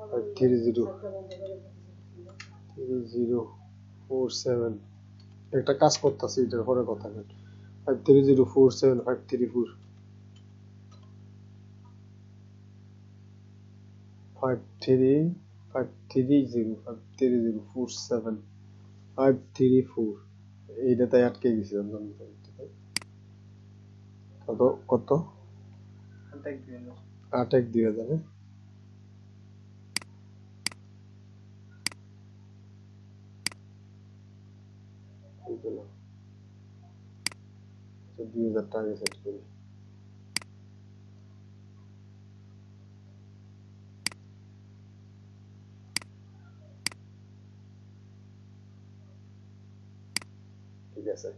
Five three zero three zero four seven একটা কাজ করতেছি এটার পরে কথা বল। Five three zero four seven five three four five three five three zero five three zero four seven five three four এইটাতে আটকে গেছি কত কত? আট এক দুই হাজার হ্যাঁ? এইগুলো। আচ্ছা, দুই হাজার টাকা সেট করি ঠিক আছে।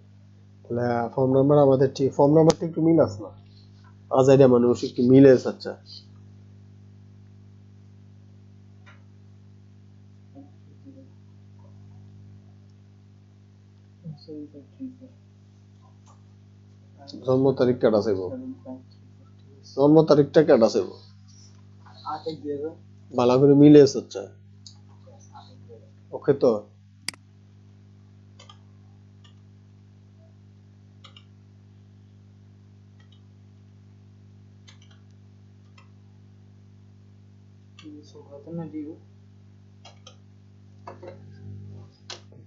তাহলে ফর্ম নাম্বার আমাদের ঠিক ফর্ম নাম্বারটা একটু মিল আছে না? আজ আইডিয়া মানুষ একটু মিলে আচ্ছা। জন্ম তারিখ কাটা আছে জন্ম তারিখটা কাটা চাইব ভালো করে মিলে আচ্ছা ওকে তো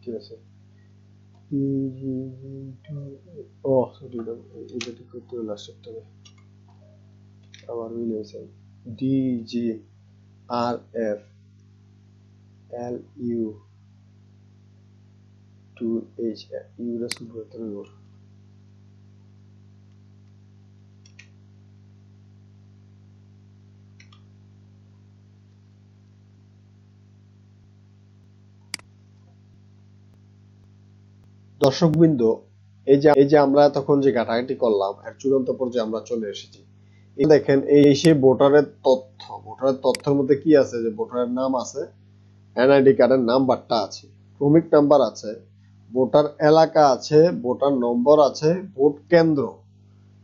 ঠিক আছে ও সরি এটা ঠিক করতে হলো হবে আবার মিলে গেছে D G R F L U two H ইউরা শুরু করতে হবে দর্শকবৃন্দ, এই যে এই যে আমরা তখন যে ঘাটাঘাটি করলাম, এর চূড়ান্ত পর্যায়ে আমরা চলে এসেছি। দেখেন, এই সেই ভোটারের তথ্য, ভোটারের তথ্যের মধ্যে কি আছে? যে ভোটারের নাম আছে, এনআইডি কার্ডের নাম্বারটা আছে, ক্রমিক নাম্বার আছে, ভোটার এলাকা আছে, ভোটার নম্বর আছে, ভোট কেন্দ্র,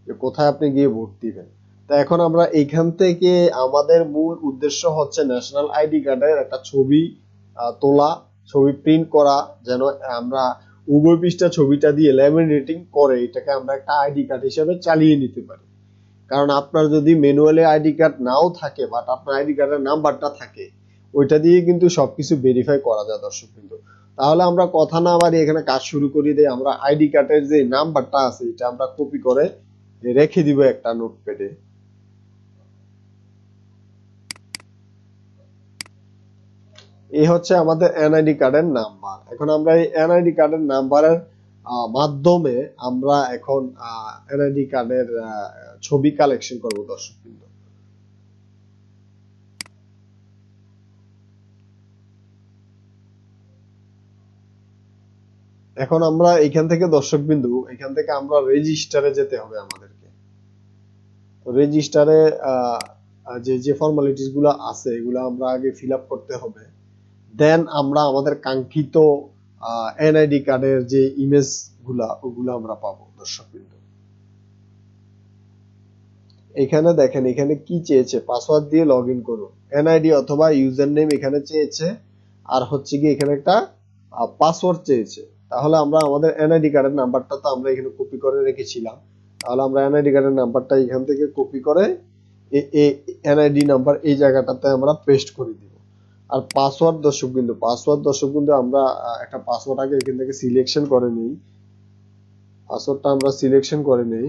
যে কোথায় আপনি গিয়ে ভোট দিবেন। তা এখন আমরা এইখান থেকে আমাদের মূল উদ্দেশ্য হচ্ছে ন্যাশনাল আইডি কার্ডের একটা ছবি তোলা, ছবি প্রিন্ট করা, যেন আমরা উভয় পৃষ্ঠা ছবিটা দিয়ে ল্যামিনেটিং করে, এটাকে আমরা একটা আইডি কার্ড হিসেবে চালিয়ে নিতে পারি। কারণ আপনার যদি ম্যানুয়ালি আইডি কার্ড নাও থাকে বাট আপনার আইডি কার্ডের নাম্বারটা থাকে, ওইটা দিয়ে কিন্তু সবকিছু ভেরিফাই করা যায় দর্শক কিন্তু তাহলে আমরা কথা না বাড়িয়ে এখানে কাজ শুরু করি দেই আমরা আইডি কার্ডের যে নাম্বারটা আছে, এটা আমরা কপি করে রেখে দিব একটা নোটপ্যাডে এই হচ্ছে আমাদের এনআইডি কার্ডের নাম্বার এখন আমরা এই এনআইডি কার্ডের নাম্বারের মাধ্যমে আমরা এখন এনআইডি কার্ডের ছবি কালেকশন করব দর্শক বিন্দু। এখন আমরা এখান থেকে দর্শক বিন্দু, এখান থেকে আমরা রেজিস্টারে যেতে হবে আমাদেরকে। রেজিস্টারে যে যে ফর্মালিটিসগুলো আছে, এগুলো আমরা আগে ফিল করতে হবে। দেন আমরা আমাদের কাঙ্ক্ষিত এনআইডি কার্ডের যে ইমেজগুলা, ওগুলো আমরা পাবো দর্শক এখানে দেখেন, এখানে কি চেয়েছে? পাসওয়ার্ড দিয়ে লগ ইন করুন এনআইডি অথবা ইউজার নেম এখানে চেয়েছে। আর হচ্ছে কি এখানে একটা পাসওয়ার্ড চেয়েছে। তাহলে আমরা আমাদের এনআইডি কার্ডের নাম্বারটা তো আমরা এখানে কপি করে রেখেছিলাম। তাহলে আমরা এনআইডি কার্ডের নাম্বারটা এখান থেকে কপি করে এনআইডি নাম্বার এই জায়গাটাতে আমরা পেস্ট করে দিব আর পাসওয়ার্ড দর্শক বিন্দু পাসওয়ার্ড দর্শক বিন্দু আমরা একটা পাসওয়ার্ড আগে এখান থেকে সিলেকশন করে নিই। পাসওয়ার্ডটা আমরা সিলেকশন করে নেই।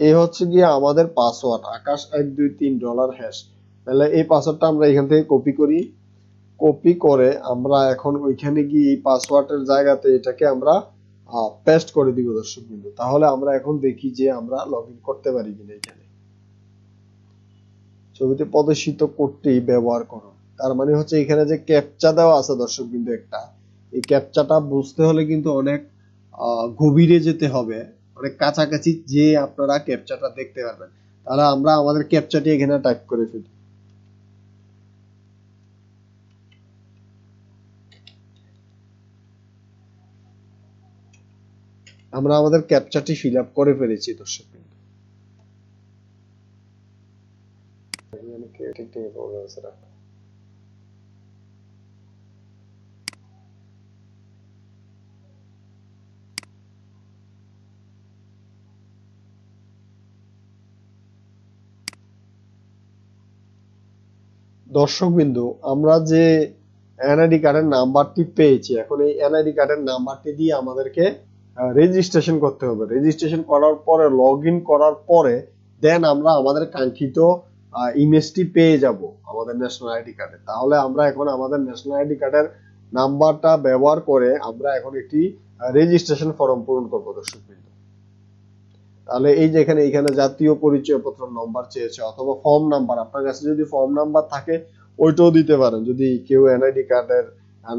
এই হচ্ছে গিয়ে আমাদের পাসওয়ার্ড আকাশ এক দুই তিন ডলার হ্যাশ তাহলে এই পাসওয়ার্ডটা আমরা এখান থেকে কপি করি। কপি করে আমরা এখন ওইখানে গিয়ে এই পাসওয়ার্ডের জায়গাতে এটাকে আমরা পেস্ট করে দিব দর্শক বিন্দু তাহলে আমরা এখন দেখি যে আমরা লগ করতে পারি কিনা এখানে। ছবিতে প্রদর্শিত কোডটি ব্যবহার করো। তার মানে হচ্ছে এখানে যে ক্যাপচা দেওয়া আছে দর্শক বিন্দু একটা, এই ক্যাপচাটা বুঝতে হলে কিন্তু অনেক গভীরে যেতে হবে। অনেক কাছাকাছি যে আপনারা ক্যাপচাটা দেখতে পারবেন। তাহলে আমরা আমাদের ক্যাপচাটি এখানে টাইপ করে ফেলি। আমরা আমাদের ক্যাপচারটি ফিল আপ করে ফেলেছি দর্শক দর্শক বিন্দু, আমরা যে এনআইডি কার্ডের নাম্বারটি পেয়েছি, এখন এই এনআইডি কার্ডের নাম্বারটি দিয়ে আমাদেরকে রেজিস্ট্রেশন করতে হবে। রেজিস্ট্রেশন করার পরে লগ করার পরে দেন আমরা আমাদের কাঙ্ক্ষিত ইমেজটি পেয়ে যাব আমাদের ন্যাশনাল আইডি কার্ডে তাহলে আমরা এখন আমাদের ন্যাশনাল আইডি কার্ডের নাম্বারটা ব্যবহার করে আমরা এখন একটি রেজিস্ট্রেশন ফর্ম পূরণ করব দর্শক তাহলে এই যে এখানে জাতীয় পরিচয়পত্র নম্বর চেয়েছে অথবা ফর্ম নাম্বার আপনার কাছে যদি ফর্ম নাম্বার থাকে, ওইটাও দিতে পারেন। যদি কেউ এনআইডি কার্ডের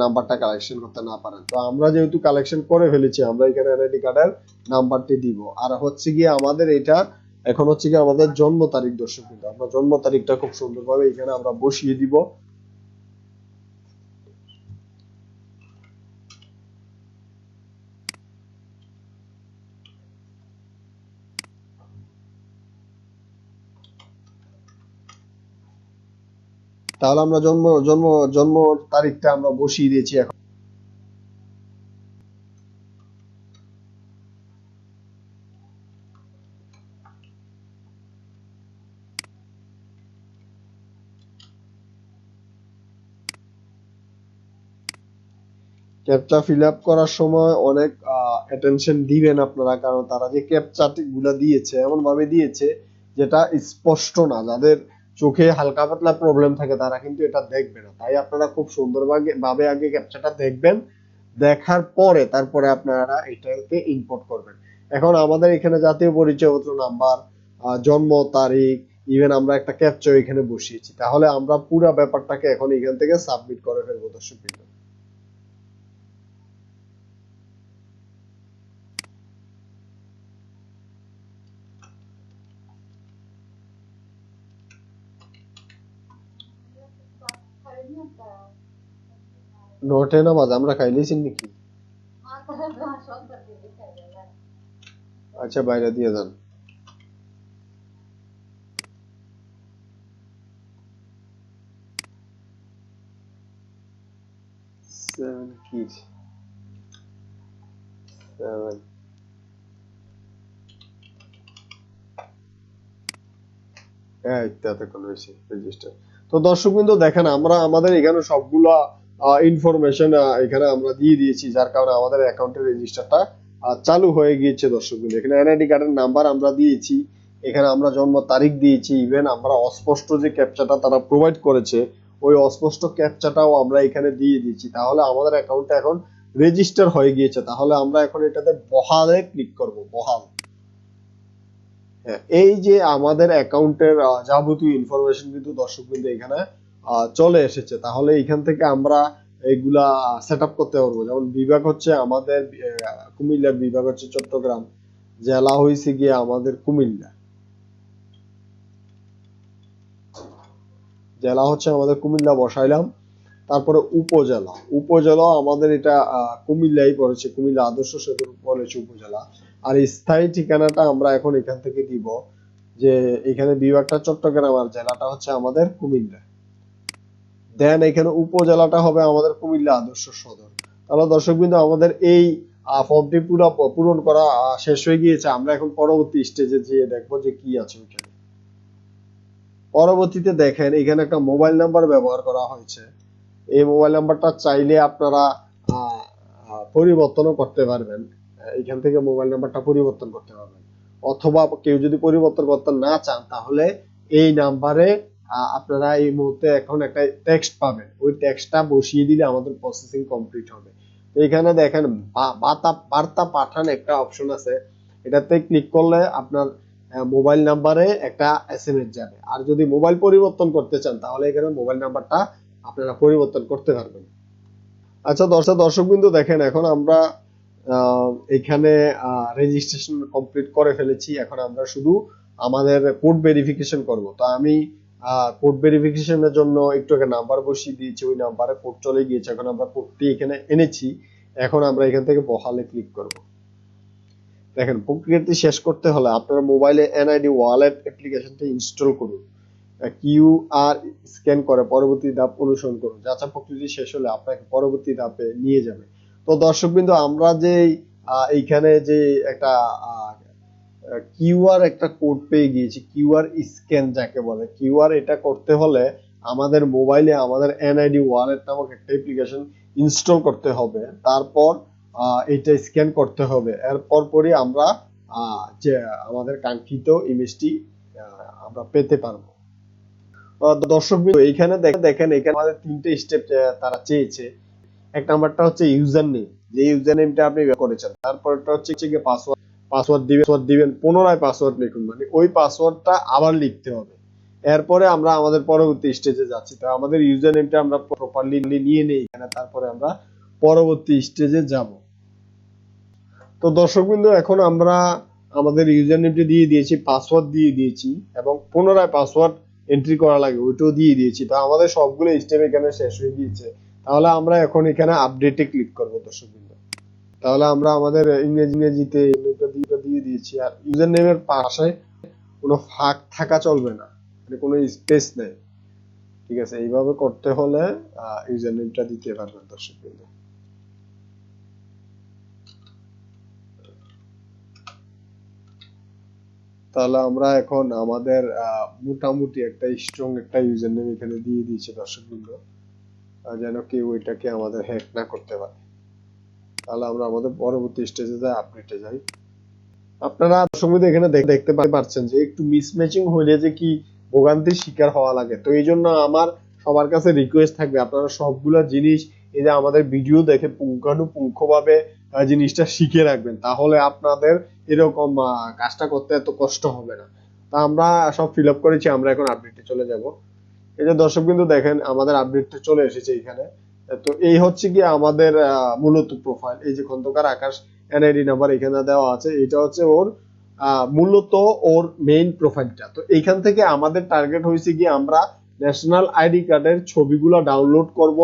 নাম্বারটা কালেকশন করতে না পারেন। তো আমরা যেহেতু কালেকশন করে ফেলেছি, আমরা এখানে এনআইডি কার্ডের নাম্বারটি দিব। আর হচ্ছে গিয়ে আমাদের এটা, এখন হচ্ছে গিয়ে আমাদের জন্ম তারিখ দর্শক কিন্তু আমরা জন্ম তারিখটা খুব সুন্দরভাবে এখানে আমরা বসিয়ে দিব। তাহলে আমরা জন্ম জন্ম জন্ম তারিখটা আমরা বসিয়ে দিয়েছি এখন। ক্যাপচা ফিল আপ করার সময় অনেক অ্যাটেনশন দিবেন আপনারা, কারণ তারা যে ক্যাপচা গুলা দিয়েছে এমন ভাবে দিয়েছে, যেটা স্পষ্ট না। যাদের চোখে হালকা পাতলা প্রবলেম থাকে, তারা কিন্তু এটা দেখবে না। তাই আপনারা খুব সুন্দরভাবে ভাবে আগে ক্যাপচাটা দেখবেন। দেখার পরে তারপরে আপনারা এটাকে ইম্পোর্ট করবেন। এখন আমাদের এখানে জাতীয় পরিচয়পত্র নাম্বার জন্ম, তারিখ ইভেন আমরা একটা ক্যাপচার এখানে বসিয়েছি। তাহলে আমরা পুরো ব্যাপারটাকে এখন এখান থেকে সাবমিট করে ফেলব, দর্শক নটে নামাজ আমরা খাইলেছি নাকি? আচ্ছা বাইরে দিয়ে যান রেজিস্টার তো দর্শক বিন্দু দেখেন, আমরা, আমাদের এখানে সবগুলা ইনফরমেশন এখানে আমরা দিয়ে দিয়েছি, যার কারণে আমাদের অ্যাকাউন্টের রেজিস্টারটা চালু হয়ে গিয়েছে দর্শক বিন্দু এখানে এনআইডি কার্ডের নাম্বার আমরা দিয়েছি, এখানে আমরা জন্ম তারিখ দিয়েছি ইভেন আমরা অস্পষ্ট যে ক্যাপচাটা তারা প্রোভাইড করেছে, ওই অস্পষ্ট ক্যাপচাটাও আমরা এখানে দিয়ে দিয়েছি। তাহলে আমাদের অ্যাকাউন্টটা এখন রেজিস্টার হয়ে গিয়েছে। তাহলে আমরা এখন এটাতে বহালে ক্লিক করব, বহাল। হ্যাঁ এই যে আমাদের অ্যাকাউন্টের যাবতীয় ইনফরমেশন কিন্তু দর্শক বিন্দু এখানে চলে এসেছে, তাহলে এখান থেকে আমরা এগুলা সেট করতে পারব। যেমন বিভাগ হচ্ছে আমাদের কুমিল্লার বিভাগ হচ্ছে চট্টগ্রাম, জেলা হয়েছে গিয়ে আমাদের কুমিল্লা। জেলা হচ্ছে আমাদের কুমিল্লা, বসাইলাম। তারপরে উপজেলা উপজেলা আমাদের এটা কুমিল্লাই পড়েছে, কুমিল্লা আদর্শ সেতুর পড়েছে উপজেলা। আর স্থায়ী ঠিকানাটা আমরা এখন এখান থেকে দিব, যে এখানে বিভাগটা চট্টগ্রাম আর জেলাটা হচ্ছে আমাদের কুমিল্লা। দেন এখানে উপজেলাটা হবে আমাদের কুমিল্লা আদর্শ সদর। তাহলে দর্শক বিন্দু, আমাদের এই ফর্মটি পুরো, পূরণ করা শেষ হয়ে গিয়েছে। আমরা এখন পরবর্তী স্টেজে যেয়ে দেখব যে কি আছে ওইখানে। পরবর্তীতে দেখেন, এখানে একটা মোবাইল নাম্বার ব্যবহার করা হয়েছে। এই মোবাইল নাম্বারটা চাইলে আপনারা পরিবর্তনও করতে পারবেন। এখান থেকে মোবাইল নাম্বারটা পরিবর্তন করতে পারবেন। অথবা কেউ যদি পরিবর্তন করতে না চান, তাহলে এই নাম্বারে আপনারা এই মুহূর্তে এখন একটা টেক্সট পাবেন। ওই টেক্সটটা বসিয়ে দিলে আমাদের প্রসেসিং কমপ্লিট হবে। তো এখানে দেখেন বার্তা পাঠান একটা অপশন আছে। এটাতে ক্লিক করলে আপনার মোবাইল নাম্বারে একটা এসএমএস যাবে। আর যদি মোবাইল পরিবর্তন করতে চান, তাহলে এখানে মোবাইল নাম্বারটা আপনারা পরিবর্তন করতে পারবেন। আচ্ছা দর্শক দর্শক বিন্দু দেখেন, এখন আমরা এখানে রেজিস্ট্রেশন কমপ্লিট করে ফেলেছি। এখন আমরা শুধু আমাদের কোড ভেরিফিকেশন করব। তো আমি কোড ভেরিফিকেশনের জন্য একটু আগে নাম্বার বসিয়ে দিয়েছি, ওই নাম্বারে কোড চলে গিয়েছে, এখন আমরা কোডটি এখানে এনেছি, এখন আমরা এখান থেকে বহালে ক্লিক করব। দেখেন, প্রক্রিয়াটি শেষ করতে হলে আপনার মোবাইলে এনআইডি ওয়ালেট অ্যাপ্লিকেশনটা ইনস্টল করুন। কিউআর স্ক্যান করে, পরবর্তী ধাপ অনুসরণ করুন। যাচাই প্রক্রিয়াটি শেষ হলে আপনাকে পরবর্তী ধাপে নিয়ে যাবে। তো দর্শকবৃন্দ, আমরা যে এইখানে যে একটা কিউআর একটা কোড পেয়ে গিয়েছি কিউআর স্ক্যান যাকে বলে। কিউআর এটা করতে হলে আমাদের মোবাইলে আমাদের এনআইডি ওয়ালেট নামক একটা অ্যাপ্লিকেশন ইনস্টল করতে হবে। তারপর এটা স্ক্যান করতে হবে। এরপর পরই আমরা যে আমাদের কাঙ্ক্ষিত ইমেজটি আমরা পেতে পারব। দর্শক এইখানে দেখেন, এখানে আমাদের তিনটে স্টেপ তারা চেয়েছে। এক নাম্বারটা হচ্ছে ইউজার নেম যে ইউজার নেমটা আপনি করেছেন, তারপরটা হচ্ছে পাসওয়ার্ড পাসওয়ার্ড দিবেন পাসওয়ার্ড দিবেন, পুনরায় পাসওয়ার্ড লিখুন। মানে ওই পাসওয়ার্ডটা আবার লিখতে হবে। এরপরে আমরা আমাদের পরবর্তী স্টেজে যাচ্ছি। তো আমাদের ইউজার নেমটা আমরা প্রপারলি নিয়ে নেই, এখানে তারপরে আমরা পরবর্তী স্টেজে যাব। তো দর্শকবৃন্দ, এখন আমরা আমাদের ইউজার নেমটি দিয়ে দিয়েছি, পাসওয়ার্ড দিয়ে দিয়েছি, এবং পুনরায় পাসওয়ার্ড এন্ট্রি করা লাগে, ওইটাও দিয়ে দিয়েছি। তো আমাদের সবগুলো স্টেপ এখানে শেষ হয়ে গিয়েছে। তাহলে আমরা এখন এখানে আপডেটে ক্লিক করব দর্শকবৃন্দ। তাহলে আমরা আমাদের ইংরেজি ইংরেজিতে দিয়ে দিয়েছি। আর ইউজার নেমের পাশে কোনো ফাঁক থাকা চলবে না। মানে কোনো স্পেস নেই। ঠিক আছে এইভাবে করতে হলে ইউজার নেমটা দিতে পারবেন দর্শকবৃন্দ তাহলে আমরা এখন আমাদের মোটামুটি একটা স্ট্রং একটা ইউজার নেম এখানে দিয়ে দিয়েছি দর্শকবৃন্দ আহ, যেন কেউ এটাকে আমাদের হ্যাক না করতে পারে। তাহলে আমরা আমাদের পরবর্তী স্টেজে যাই আপডেটে যাই। আপনারা দর্শকবৃন্দ এখানে দেখতে পাচ্ছেন যে একটু মিসম্যাচিং হলে যে কি ভোগান্তির শিকার হওয়া লাগে। তো এই জন্য আমার সবার কাছে রিকোয়েস্ট থাকবে, আপনারা সবগুলা জিনিস এই যে আমাদের ভিডিও দেখে পুঙ্খানুপুঙ্খ ভাবে জিনিসটা শিখে রাখবেন। তাহলে আপনাদের এরকম কাজটা করতে এত কষ্ট হবে না। তা আমরা সব ফিল আপ করেছি, আমরা এখন আপডেটে চলে যাব। এই যে দর্শক বিন্দু দেখেন, আমাদের আপডেটটা চলে এসেছে এখানে। তো এই হচ্ছে কি আমাদের মূলত প্রোফাইল এই যে খন্দকার আকাশ এনআইডি নাম্বার এখানে দেওয়া আছে, এটা হচ্ছে ওর মূলত ওর মেইন প্রোফাইলটা তো এইখান থেকে আমাদের টার্গেট হয়েছে কি আমরা ন্যাশনাল আইডি কার্ডের ছবিগুলো ডাউনলোড করব,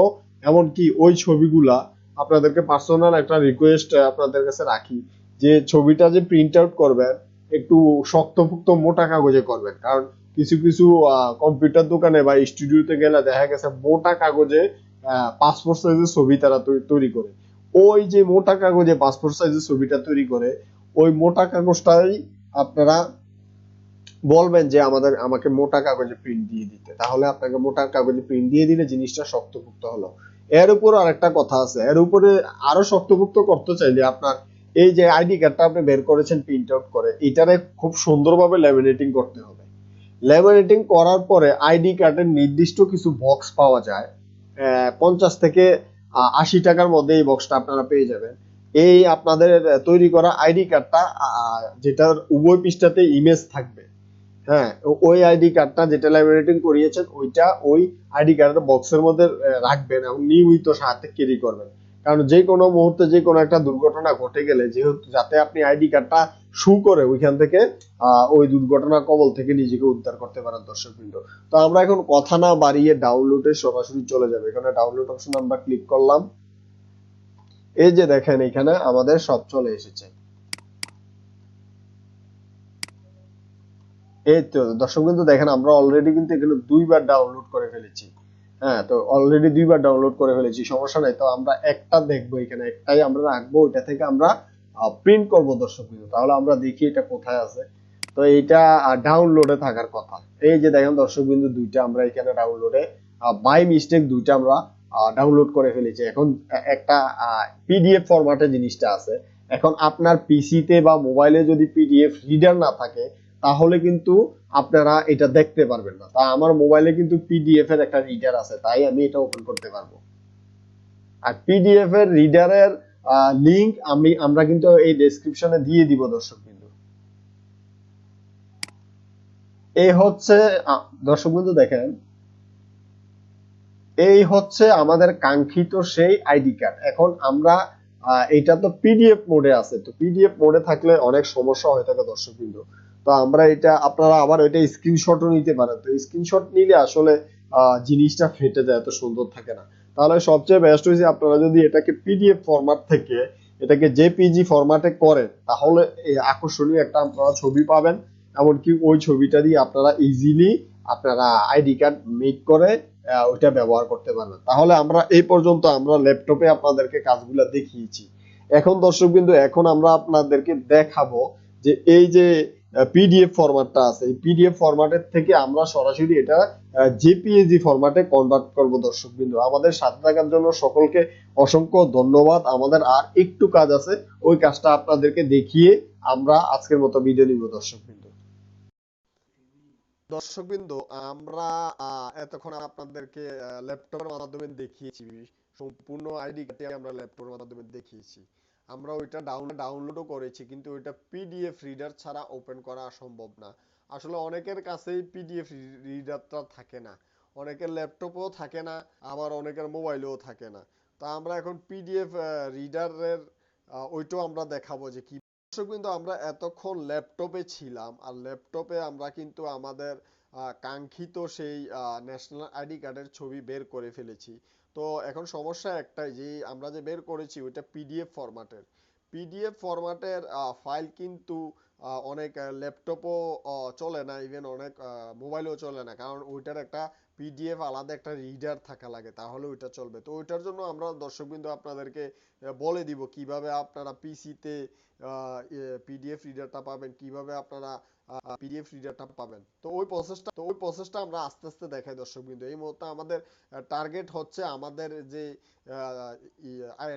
এমনকি ওই ছবিগুলা আপনাদেরকে পার্সোনাল একটা রিকোয়েস্ট আপনাদের কাছে রাখি। যে ছবিটা যে প্রিন্ট আউট করবেন, একটু শক্তপুক্ত মোটা কাগজে করবেন। কারণ কিছু কিছু কম্পিউটার দোকানে বা স্টুডিওতে গেলে দেখা গেছে মোটা কাগজে পাসপোর্ট সাইজের ছবি তারা তৈরি করে। ওই যে মোটা কাগজে পাসপোর্ট সাইজের ছবিটা তৈরি করে, ওই মোটা কাগজটাই আপনারা বলবেন যে আমাদের, আমাকে মোটা কাগজে প্রিন্ট দিয়ে দিতে। তাহলে আপনাকে মোটা কাগজে প্রিন্ট দিয়ে দিলে জিনিসটা শক্তপুক্ত হলো। এর উপর আরেকটা কথা আছে। এর উপরে আরও শক্তপুক্ত করতে চাইলে আপনার এই যে আইডি কার্ডটা আপনি বের করেছেন প্রিন্ট আউট করে এটারে খুব সুন্দরভাবে ল্যামিনেটিং করতে হবে। ল্যামিনেটিং করার পরে আইডি কার্ডের নির্দিষ্ট কিছু বক্স পাওয়া যায়। পঞ্চাশ থেকে আশি টাকার মধ্যে এই বক্সটা আপনারা পেয়ে যাবেন। এই আপনাদের তৈরি করা আইডি কার্ডটা যেটার উভয় পৃষ্ঠাতে ইমেজ থাকবে। হ্যাঁ ওই আইডি কার্ডটা যেটা ল্যামিনেটিং করিয়েছেন, ওইটা ওই আইডি কার্ডের বক্সের মধ্যে রাখবেন এবং নিয়মিত সাথে ক্যারি করবেন। কারণ যে কোনো মুহূর্তে যে কোনো একটা দুর্ঘটনা ঘটে গেলে, যেহেতু যাতে আপনি আইডি কার্ডটা শু করে ওইখান থেকে ওই দুর্ঘটনা কবল থেকে নিজেকে উদ্ধার করতে পারেন দর্শকবৃন্দ তো আমরা এখন কথা না বাড়িয়ে ডাউনলোডে সরাসরি চলে যাবে। এখানে ডাউনলোড অপশন আমরা ক্লিক করলাম। এই যে দেখেন এখানে আমাদের সব চলে এসেছে। এই তো দর্শক কিন্তু দেখেন আমরা অলরেডি কিন্তু এখানে দুইবার ডাউনলোড করে ফেলেছি। হ্যাঁ তো অলরেডি দুইবার ডাউনলোড করে ফেলেছি, সমস্যা নাই। তো আমরা একটা দেখব এখানে, একটাই আমরা রাখব, ওইটা থেকে আমরা প্রিন্ট করব দর্শক বিন্দু। তাহলে আমরা দেখি এটা কোথায় আছে। তো এইটা ডাউনলোডে থাকার কথা। এই যে দেখেন দর্শক বিন্দু দুইটা আমরা এখানে ডাউনলোডে বাই মিস্টেক দুইটা আমরা ডাউনলোড করে ফেলেছি। এখন একটা পিডিএফ ফরম্যাটে জিনিসটা আছে। এখন আপনার পিসিতে বা মোবাইলে যদি পিডিএফ রিডার না থাকে তাহলে কিন্তু আপনারা এটা দেখতে পারবেন না। তা আমার মোবাইলে কিন্তু পিডিএফ এর একটা রিডার আছে, তাই আমি এটা ওপেন করতে পারব। আর পিডিএফ এর রিডারের লিংক আমি, আমরা কিন্তু এই ডেসক্রিপশনে দিয়ে দিব দর্শক এই হচ্ছে দর্শক বিন্দু দেখেন। এই হচ্ছে আমাদের কাঙ্ক্ষিত সেই আইডি কার্ড। এখন আমরা এটা তো পিডিএফ মোডে আছে। তো পিডিএফ মোডে থাকলে অনেক সমস্যা হয়ে থাকে দর্শক বিন্দু। তো আমরা এটা, আপনারা আবার এটা স্ক্রিনশটও নিতে পারেন। তো স্ক্রিনশট নিলে আসলে জিনিসটা ফেটে যায়, এত সুন্দর থাকে না। তাহলে সবচেয়ে বেস্ট হয়েছে আপনারা যদি এটাকে পিডিএফ ফরম্যাট থেকে, এটাকে জেপিজি ফরম্যাটে করেন, তাহলে আকর্ষণীয় একটা আপনারা ছবি পাবেন। এমনকি ওই ছবিটা দিয়ে আপনারা ইজিলি আপনারা আইডি কার্ড মেক করে ওইটা ব্যবহার করতে পারবেন। তাহলে আমরা এই পর্যন্ত আমরা ল্যাপটপে আপনাদেরকে কাজগুলো দেখিয়েছি। এখন দর্শকবিন্দু এখন আমরা আপনাদেরকে দেখাবো যে এই যে পিডিএফ ফরম্যাটটা আছে। এই পিডিএফ ফরম্যাটের থেকে আমরা সরাসরি এটা জেপিএজি ফরম্যাটে কনভার্ট করব দর্শকবিন্দু। আমাদের সাথে থাকার জন্য সকলকে অসংখ্য ধন্যবাদ। আমাদের আর একটু কাজ আছে ওই কাজটা আপনাদেরকে দেখিয়ে আমরা আজকের মতো ভিডিও নিব দর্শকবিন্দু। দর্শকবিন্দু আমরা আহ, এতক্ষণ আপনাদেরকে ল্যাপটপের মাধ্যমে দেখিয়েছি। সম্পূর্ণ আইডি আমরা ল্যাপটপের মাধ্যমে দেখিয়েছি। আমরা ওইটা ডাউন ডাউনলোডও করেছি, কিন্তু ওইটা পিডিএফ রিডার ছাড়া ওপেন করা সম্ভব না। আসলে অনেকের কাছেই পিডিএফ রিডারটা থাকে না। অনেকের ল্যাপটপও থাকে না, আবার অনেকের মোবাইলেও থাকে না। তা আমরা এখন পিডিএফ রিডারের ওইটাও আমরা দেখাবো যে কি কিন্তু আমরা এতক্ষণ ল্যাপটপে ছিলাম, আর ল্যাপটপে আমরা কিন্তু আমাদের কাঙ্ক্ষিত সেই ন্যাশনাল আইডি কার্ডের ছবি বের করে ফেলেছি। তো এখন সমস্যা একটাই যে, আমরা যে বের করেছি ওইটা পিডিএফ ফরম্যাটের পিডিএফ ফরম্যাটের ফাইল কিন্তু অনেক ল্যাপটপও চলে না ইভেন অনেক মোবাইলেও চলে না। কারণ ওইটার একটা পিডিএফ আলাদা একটা রিডার থাকা লাগে, তাহলে ওইটা চলবে। তো ওইটার জন্য আমরা দর্শকবৃন্দ আপনাদেরকে বলে দিব কীভাবে আপনারা পিসিতে পিডিএফ রিডারটা পাবেন, কীভাবে আপনারা পিডিএফ রিডারটা পাবেন। তো ওই প্রসেসটা তো ওই প্রসেসটা আমরা আস্তে আস্তে দেখাই দর্শকবৃন্দ এই মুহূর্তে আমাদের টার্গেট হচ্ছে আমাদের যে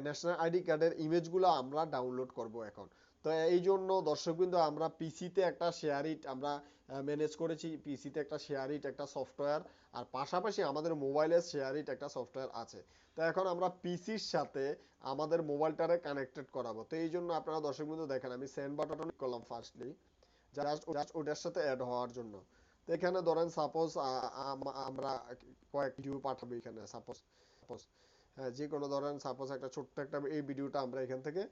ন্যাশনাল আইডি কার্ডের ইমেজগুলো আমরা ডাউনলোড করব এখন। তো এই জন্য দর্শকবৃন্দ আমরা পিসিতে একটা শেয়ার ইট আমরা ম্যানেজ করেছি। পিসিতে একটা শেয়ার ইট একটা সফটওয়্যার আর পাশাপাশি আমাদের মোবাইলে শেয়ার ইট একটা সফটওয়্যার আছে। তো এখন আমরা পিসির সাথে আমাদের মোবাইলটারে কানেক্টেড করাবো। তো এই জন্য আপনারা দর্শকবৃন্দ দেখেন, আমি সেন্ড বাটন করলাম ফার্স্টলি জাস্ট ওটার সাথে অ্যাড হওয়ার জন্য। তো এখানে ধরেন সাপোজ আমরা কয়েক ভিডিও পাঠাবো এখানে সাপোজ সাপোজ হ্যাঁ যে কোনো ধরেন সাপোজ একটা ছোট্ট একটা এই ভিডিওটা আমরা এখান থেকে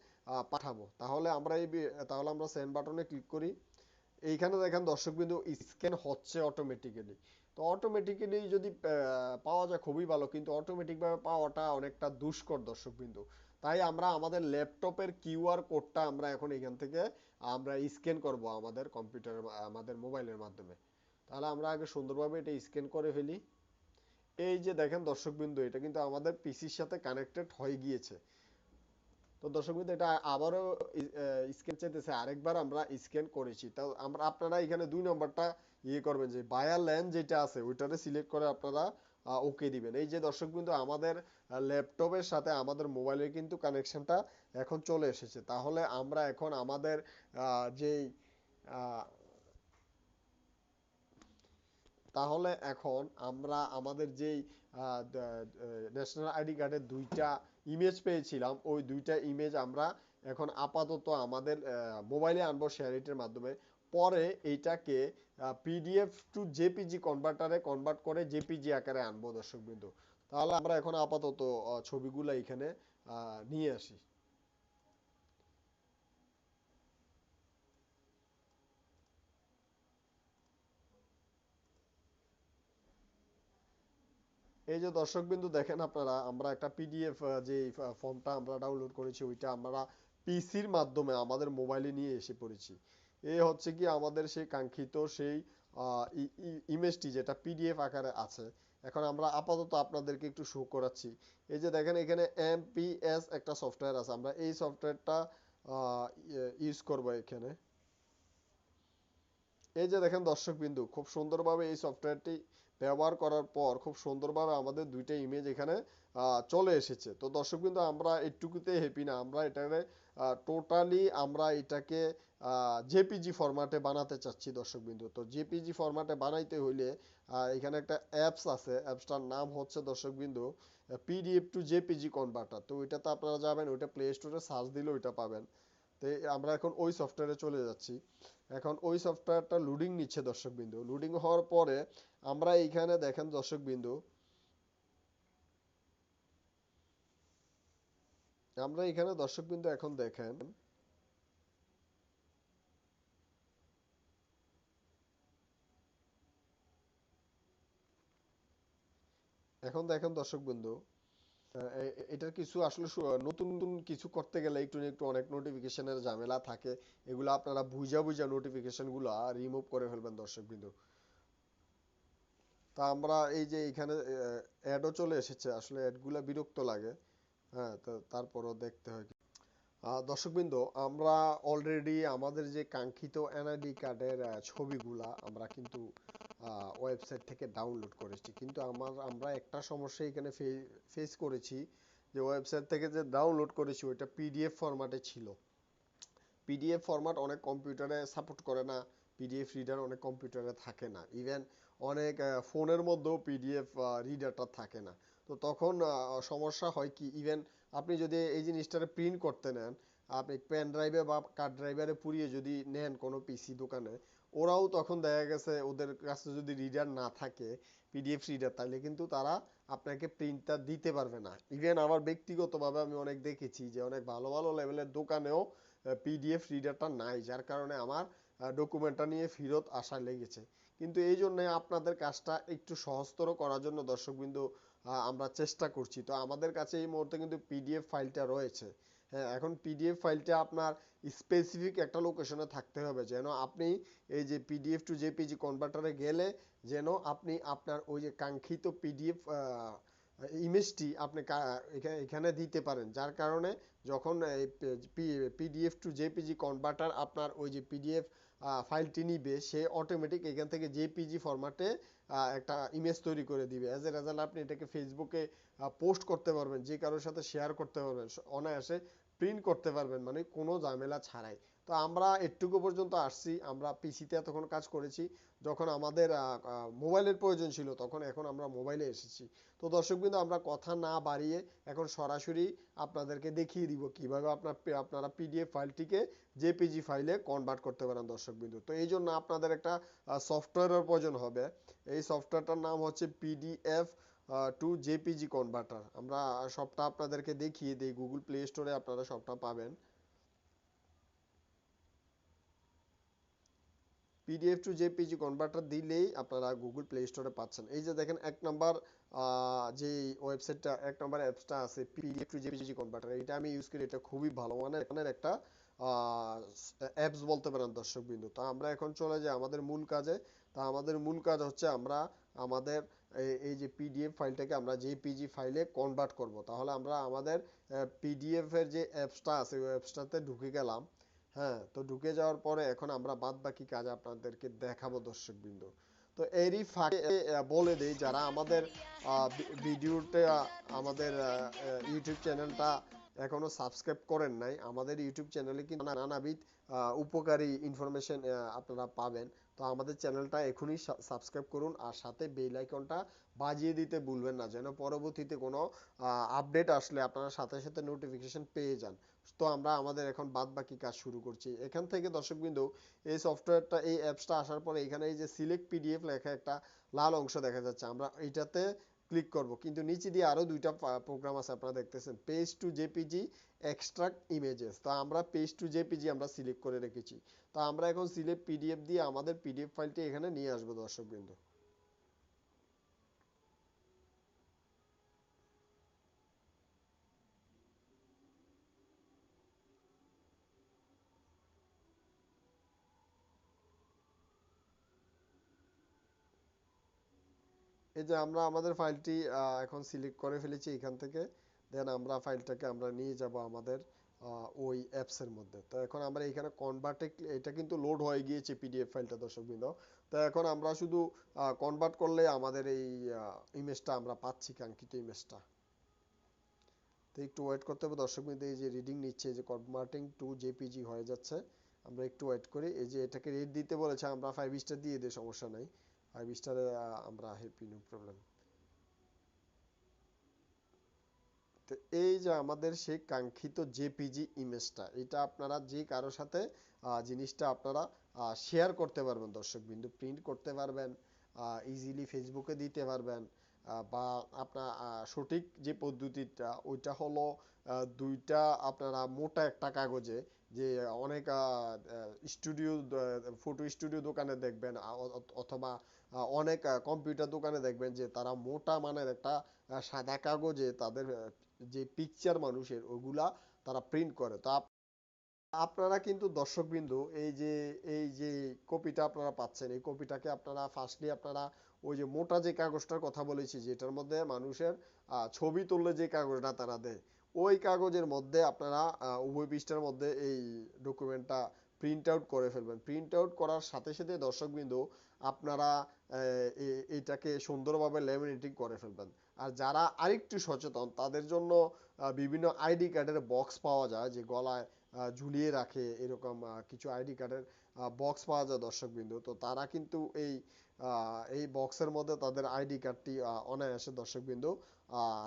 পাঠাবো। তাহলে আমরা এই তাহলে আমরা সেন্ড বাটনে ক্লিক করি। এইখানে দেখেন দর্শকবিন্দু স্ক্যান হচ্ছে অটোমেটিক্যালি তো অটোমেটিক্যালি যদি পাওয়া যায় খুবই ভালো, কিন্তু অটোমেটিক ভাবে পাওয়াটা অনেকটা দুষ্কর দর্শক দর্শকবিন্দু তাই আমরা আমাদের ল্যাপটপের কিউআর কোডটা আমরা এখন এখান থেকে আমরা স্ক্যান করব আমাদের কম্পিউটার আমাদের মোবাইলের মাধ্যমে। তাহলে আমরা আগে সুন্দরভাবে এটা স্ক্যান করে ফেলি। এই যে দেখেন দর্শকবিন্দু, এটা কিন্তু আমাদের পিসির সাথে কানেক্টেড হয়ে গিয়েছে। তো দর্শকবিন্দু, এটা আবারও স্ক্যান চাইতেছে, আরেকবার আমরা স্ক্যান করেছি। তো আমরা, আপনারা এখানে দুই নম্বরটা ইয়ে করবেন যে বায়ার ল্যান যেটা আছে, ওইটারে সিলেক্ট করে আপনারা ওকে দিবেন। এই যে দর্শক দর্শকবিন্দু আমাদের ল্যাপটপের সাথে আমাদের মোবাইলের কিন্তু কানেকশনটা এখন চলে এসেছে। তাহলে আমরা এখন আমাদের যেই তাহলে এখন আমরা আমাদের যেই ন্যাশনাল আইডি কার্ডের দুইটা ইমেজ পেয়েছিলাম। ওই দুইটা ইমেজ আমরা এখন আপাতত আমাদের মোবাইলে আনব শেয়ারিটের মাধ্যমে। পরে এইটাকে পিডিএফ টু জেপিজি কনভার্টারে কনভার্ট করে জেপিজি আকারে আনব দর্শকবৃন্দ। তাহলে আমরা এখন আপাতত ছবিগুলো এখানে নিয়ে আসি। এই যে দর্শকবিন্দু দেখেন আপনারা, আমরা একটা পিডিএফ যে ফর্মটা আমরা ডাউনলোড করেছি, ওইটা আমরা পিসির মাধ্যমে আমাদের মোবাইলে নিয়ে এসে পড়েছি। এই হচ্ছে কি আমাদের সেই কাঙ্ক্ষিত সেই ইমেজটি যেটা পিডিএফ আকারে আছে। এখন আমরা আপাতত আপনাদেরকে একটু শো করাচ্ছি। এই যে দেখেন এখানে এমপিএস একটা সফটওয়্যার আছে। আমরা এই সফটওয়্যারটা ইউজ করব এখানে। এই যে দেখেন দর্শকবিন্দু, খুব সুন্দরভাবে এই সফটওয়্যারটি ব্যবহার করার পর খুব সুন্দরভাবে আমাদের দুইটা ইমেজ এখানে চলে এসেছে। তো দর্শকবৃন্দ, আমরা এইটুকুতে হ্যাপি না। আমরা এটাকে টোটালি আমরা এটাকে জেপিজি ফরম্যাটে বানাতে চাচ্ছি দর্শকবৃন্দ। তো জেপিজি ফরম্যাটে বানাইতে হইলে এখানে একটা অ্যাপস আছে অ্যাপসটার নাম হচ্ছে দর্শকবৃন্দ পিডিএফ টু জেপিজি কনভার্টার তো ওইটাতে আপনারা যাবেন, ওইটা প্লে স্টোরে সার্চ দিলে ওইটা পাবেন। তো আমরা এখন ওই সফটওয়্যারে চলে যাচ্ছি। এখন ওই সফটওয়্যারটা লোডিং নিচ্ছে দর্শকবৃন্দ। লোডিং হওয়ার পরে আমরা এইখানে দেখেন দর্শকবৃন্দ আমরা এখানে দর্শকবৃন্দ এখন দেখেন। এখন দেখেন এ- এ- এটার কিছু আসলে নতুন নতুন কিছু করতে গেলে একটু একটু অনেক নোটিফিকেশনের ঝামেলা থাকে। এগুলো আপনারা বুঝা বুঝা নোটিফিকেশনগুলো রিমুভ করে ফেলবেন দর্শক দর্শকবৃন্দ। তা আমরা এই যে এখানে অ্যাডও চলে এসেছে। আসলে অ্যাডগুলো বিরক্ত লাগে। হ্যাঁ তারপরও দেখতে হয় দর্শকবৃন্দ, আমরা অলরেডি আমাদের যে কাঙ্ক্ষিত এনআইডি কার্ডের ছবিগুলা আমরা কিন্তু ওয়েবসাইট থেকে ডাউনলোড করেছি। কিন্তু আমার, আমরা একটা সমস্যা এখানে ফেস করেছি যে ওয়েবসাইট থেকে যে ডাউনলোড করেছি, ওইটা পিডিএফ ফরম্যাটে ছিল। পিডিএফ ফরম্যাট অনেক কম্পিউটারে সাপোর্ট করে না পিডিএফ রিডার অনেক কম্পিউটারে থাকে না। ইভেন অনেক ফোনের মধ্যেও পিডিএফ রিডারটা থাকে না। তো তখন সমস্যা হয় কি? ইভেন আপনি যদি এই জিনিসটারে প্রিন্ট করতে নেন, আপনি পেন ড্রাইভে বা কার্ড ড্রাইভারে পুড়িয়ে যদি নেন কোনো পিসি দোকানে, ওরাও তখন দেখা গেছে ওদের কাছে যদি রিডার না থাকে পিডিএফ রিডার তাহলে কিন্তু তারা আপনাকে প্রিন্টটা দিতে পারবে না। ইভেন আমার ব্যক্তিগতভাবে আমি অনেক দেখেছি যে অনেক ভালো ভালো লেভেলের দোকানেও পিডিএফ রিডারটা নাই, যার কারণে আমার ডকুমেন্টটা নিয়ে ফেরত আসা লেগেছে। কিন্তু এই জন্য আপনাদের কাজটা একটু সহজতর করার জন্য দর্শকবিন্দু আমরা চেষ্টা করছি। তো আমাদের কাছে এই মুহূর্তে কিন্তু পিডিএফ ফাইলটা রয়েছে। হ্যাঁ এখন পিডিএফ ফাইলটা আপনার স্পেসিফিক একটা লোকেশনে থাকতে হবে। যেন আপনি এই যে পিডিএফ টু জেপিজি কনভার্টারে গেলে যেন আপনি আপনার ওই যে কাঙ্ক্ষিত পিডিএফ ইমেজটি আপনি এখানে দিতে পারেন। যার কারণে যখন পিডিএফ টু জেপিজি কনভার্টার আপনার ওই যে পিডিএফ ফাইলটি নিবে, সে অটোমেটিক এখান থেকে জেপিজি ফরম্যাটে একটা ইমেজ তৈরি করে দিবে। অ্যাজ এ রেজাল্ট আপনি এটাকে ফেসবুকে পোস্ট করতে পারবেন, যে কারোর সাথে শেয়ার করতে পারবেন, অনায়াসে প্রিন্ট করতে পারবেন মানে কোনো ঝামেলা ছাড়াই। তো আমরা এটুকু পর্যন্ত আসছি। আমরা পিসিতে এতক্ষণ কাজ করেছি। যখন আমাদের মোবাইলের প্রয়োজন ছিল, তখন এখন আমরা মোবাইলে এসেছি। তো দর্শকবৃন্দ আমরা কথা না বাড়িয়ে এখন সরাসরি আপনাদেরকে দেখিয়ে দিব কীভাবে আপনার আপনারা পিডিএফ ফাইলটিকে জেপিজি ফাইলে কনভার্ট করতে পারেন দর্শক দর্শকবৃন্দ তো এই জন্য আপনাদের একটা সফটওয়্যারের প্রয়োজন হবে। এই সফটওয়্যারটার নাম হচ্ছে পিডিএফ টু জেপিজি কনভার্টার আমরা সবটা আপনাদেরকে দেখিয়ে দিই। গুগল প্লে স্টোরে আপনারা সবটা পাবেন। পিডিএফ টু জেপিজি কনভার্টার দিলেই আপনারা গুগল প্লে স্টোরে পাচ্ছেন। এই যে দেখেন, এক নাম্বার যে ওয়েবসাইটটা এক নাম্বার অ্যাপসটা আছে পিডিএফ টু জেপিজি কনভার্টার এটা আমি ইউজ করি, এটা খুবই ভালো মানের এখানের একটা অ্যাপস বলতে পারেন দর্শক বিন্দু। তো আমরা এখন চলে যাই আমাদের মূল কাজে। তা আমাদের মূল কাজ হচ্ছে আমরা আমাদের এই- এই যে পিডিএফ ফাইলটাকে আমরা জেপিজি ফাইলে কনভার্ট করব। তাহলে আমরা আমাদের পিডিএফ এর যে অ্যাপসটা আছে, ওই অ্যাপসটাতে ঢুকে গেলাম। হ্যাঁ তো ঢুকে যাওয়ার পরে এখন আমরা বাদ বাকি কাজ আপনাদেরকে দেখাবো দর্শক বিন্দু তো এরই ফাঁকে বলে দিই যারা আমাদের ভিডিওতে আমাদের ইউটিউব চ্যানেলটা এখনও সাবস্ক্রাইব করেন নাই, আমাদের ইউটিউব চ্যানেলে কিন্তু নানাবিধ উপকারী ইনফরমেশন আপনারা পাবেন। তো আমাদের চ্যানেলটা এখনই সাবস্ক্রাইব করুন আর সাথে বেল আইকনটা বাজিয়ে দিতে ভুলবেন না যেন পরবর্তীতে কোনো আপডেট আসলে আপনারা সাথে সাথে নোটিফিকেশন পেয়ে যান। তো আমরা আমাদের এখন বাদ বাকি কাজ শুরু করছি। এখান থেকে দর্শকবিন্দু এই সফটওয়্যারটা এই অ্যাপসটা আসার পরে এখানে এই যে সিলেক্ট পিডিএফ লেখা একটা লাল অংশ দেখা যাচ্ছে। আমরা এইটাতে ক্লিক করব। কিন্তু নিচে দিয়ে আরও দুইটা প্রোগ্রাম আছে আপনারা দেখতেছেন। Page to JPG extract images তা আমরা পেজ টু জেপিজি আমরা সিলেক্ট করে রেখেছি। তা আমরা এখন সিলেক্ট পিডিএফ দিয়ে আমাদের পিডিএফ ফাইলটি এখানে নিয়ে আসব দর্শকবৃন্দ। এই যে আমরা আমাদের ফাইলটি এখন সিলেক্ট করে ফেলেছি এখান থেকে। দেন আমরা ফাইলটাকে আমরা নিয়ে যাব আমাদের ওই অ্যাপস এর মধ্যে। তো এখন আমরা এখানে কনভার্টে এটা কিন্তু লোড হয়ে গিয়েছে পিডিএফ ফাইলটা দর্শকবৃন্দ। তো এখন আমরা শুধু কনভার্ট করলে আমাদের এই ইমেজটা আমরা পাচ্ছি কাঙ্ক্ষিত ইমেজটা তো একটু ওয়েট করতে হবে দর্শকবৃন্দ, এই যে রিডিং নিচ্ছে যে কনভার্টিং টু জেপিজি হয়ে যাচ্ছে। আমরা একটু ওয়েট করি, এই যে এটাকে রেট দিতে বলেছে, আমরা ফাইভ স্টার দিয়ে দিই, সমস্যা নাই। ফাইভ স্টারে আমরা হ্যাপি নো প্রবলেম তো এই যে আমাদের সেই কাঙ্ক্ষিত জেপিজি ইমেজটা, এটা আপনারা যে কারও সাথে জিনিসটা আপনারা শেয়ার করতে পারবেন দর্শক বিন্দু প্রিন্ট করতে পারবেন ইজিলি ফেসবুকে দিতে পারবেন বা আপনার সঠিক যে পদ্ধতিটা, ওইটা হলো দুইটা আপনারা মোটা একটা কাগজে যে অনেক স্টুডিও ফটো স্টুডিও দোকানে দেখবেন অথবা অনেক কম্পিউটার দোকানে দেখবেন যে তারা মোটা মানের একটা সাদা কাগজে তাদের যে পিকচার মানুষের ওগুলা তারা প্রিন্ট করে। তো আপ- আপনারা কিন্তু দর্শকবিন্দু, এই যে এই যে কপিটা আপনারা পাচ্ছেন, এই কপিটাকে আপনারা ফার্স্টলি আপনারা ওই যে মোটা যে কাগজটার কথা বলেছি, যেটার মধ্যে মানুষের ছবি তুললে যে কাগজটা তারা দেয়, ওই কাগজের মধ্যে আপনারা উভয় পৃষ্ঠার মধ্যে এই ডকুমেন্টটা প্রিন্ট আউট করে ফেলবেন। প্রিন্ট আউট করার সাথে সাথে দর্শকবিন্দু আপনারা এটাকে সুন্দরভাবে ল্যামিনেটিং করে ফেলবেন। আর যারা আরেকটু সচেতন, তাদের জন্য বিভিন্ন আইডি কার্ডের বক্স পাওয়া যায় যে গলায় ঝুলিয়ে রাখে এরকম কিছু আইডি কার্ডের বক্স পাওয়া যায় দর্শকবিন্দু। তো তারা কিন্তু এই এই বক্সের মধ্যে তাদের আইডি কার্ডটি অনায়াসে দর্শকবিন্দু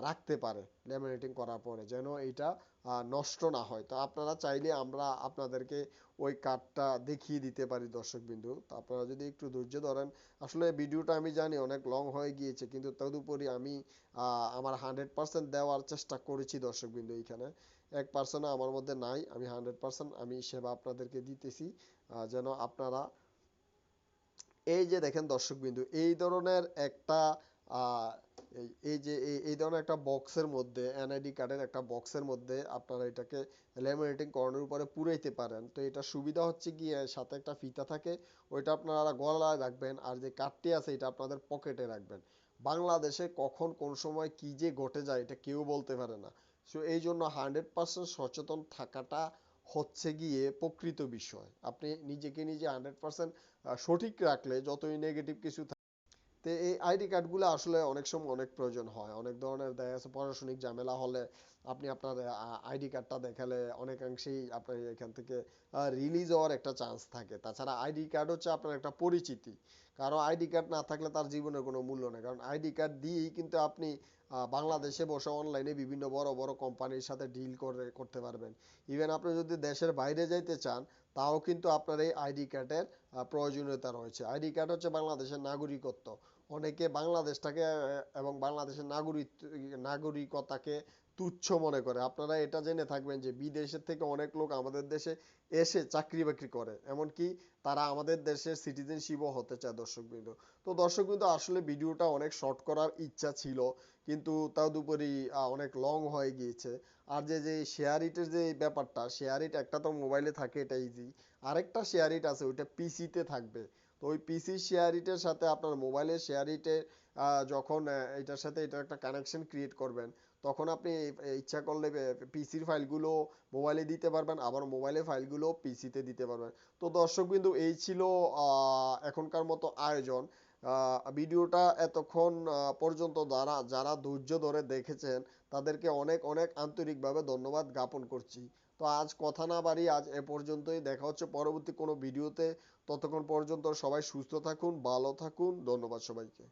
রাখতে পারে ল্যামিনেটিং করার পরে, যেন এটা নষ্ট না হয়। তো আপনারা চাইলে আমরা আপনাদেরকে ওই কার্ডটা দেখিয়ে দিতে পারি দর্শকবিন্দু। তো আপনারা যদি একটু ধৈর্য ধরেন, আসলে ভিডিওটা আমি জানি অনেক লং হয়ে গিয়েছে, কিন্তু তদুপরি আমি আমার হান্ড্রেড পার্সেন্ট দেওয়ার চেষ্টা করেছি দর্শক দর্শকবিন্দু এইখানে। এক পার্সেন্টও আমার মধ্যে নাই, আমি হান্ড্রেড পার্সেন্ট আমি সেবা আপনাদেরকে দিতেছি যেন আপনারা, এই যে দেখেন দর্শকবিন্দু, এই ধরনের একটা এই- যে, এই- ধরনের একটা বক্সের মধ্যে এনআইডি কার্ডের একটা বক্সের মধ্যে আপনারা এটাকে ল্যামিনেটিং করানোর উপরে পুরাইতে পারেন। তো এটা সুবিধা হচ্ছে কি সাথে একটা ফিতা থাকে, ওইটা আপনারা গলায় রাখবেন আর যে কার্ডটি আছে এটা আপনাদের পকেটে রাখবেন। বাংলাদেশে কখন কোন সময় কি যে ঘটে যায় এটা কেউ বলতে পারে না। সো এই জন্য হান্ড্রেড পার্সেন্ট সচেতন থাকাটা হচ্ছে গিয়ে প্রকৃত বিষয়। আপনি নিজেকে নিজে হান্ড্রেড পার্সেন্ট সঠিক রাখলে যতই নেগেটিভ কিছু তো এই আইডি কার্ডগুলো আসলে অনেক সময় অনেক প্রয়োজন হয়। অনেক ধরনের দেখা যাচ্ছে প্রশাসনিক ঝামেলা হলে আপনি আপনার আইডি কার্ডটা দেখালে অনেকাংশেই আপনার এখান থেকে রিলিজ হওয়ার একটা চান্স থাকে। তাছাড়া আইডি কার্ড হচ্ছে আপনার একটা পরিচিতি। কারও আইডি কার্ড না থাকলে তার জীবনের কোনো মূল্য নেই। কারণ আইডি কার্ড দিয়েই কিন্তু আপনি বাংলাদেশে বসে অনলাইনে বিভিন্ন বড় বড় কোম্পানির সাথে ডিল করে, করতে পারবেন। ইভেন আপনি যদি দেশের বাইরে যাইতে চান, তাও কিন্তু আপনার এই আইডি কার্ডের প্রয়োজনীয়তা রয়েছে। আইডি কার্ড হচ্ছে বাংলাদেশের নাগরিকত্ব। অনেকে বাংলাদেশটাকে এবং বাংলাদেশের নাগরিক, নাগরিকতাকে তুচ্ছ মনে করে। আপনারা এটা জেনে থাকবেন যে বিদেশের থেকে অনেক লোক আমাদের দেশে এসে চাকরি বাকরি করে, এমনকি তারা আমাদের দেশের সিটিজেনশিপও হতে চায় দর্শকবৃন্দ। তো দর্শকবৃন্দ, আসলে ভিডিওটা অনেক শর্ট করার ইচ্ছা ছিল, কিন্তু তদুপরি অনেক লং হয়ে গিয়েছে। আর যে যে শেয়ার ইটের যে ব্যাপারটা শেয়ার ইট একটা তো মোবাইলে থাকে, এটা ইজি আরেকটা শেয়ার ইট আছে, ওইটা পিসিতে থাকবে। তো ওই পিসি শেয়ার ইটের সাথে আপনার মোবাইলের শেয়ার ইটে যখন এটার সাথে এটার একটা কানেকশন ক্রিয়েট করবেন, তখন আপনি ইচ্ছা করলে পিসির ফাইলগুলো মোবাইলে দিতে পারবেন, আবার মোবাইলের ফাইলগুলো পিসিতে দিতে পারবেন। তো দর্শকবিন্দু এই ছিল এখনকার মতো আয়োজন। ভিডিওটা এতক্ষণ পর্যন্ত যারা যারা ধৈর্য ধরে দেখেছেন, তাদেরকে অনেক অনেক আন্তরিকভাবে ধন্যবাদ জ্ঞাপন করছি। তো আজ কথা না বাড়ি আজ এ পর্যন্তই। দেখা হচ্ছে পরবর্তী কোনো ভিডিওতে। ততক্ষণ পর্যন্ত সবাই সুস্থ থাকুন, ভালো থাকুন। ধন্যবাদ সবাইকে।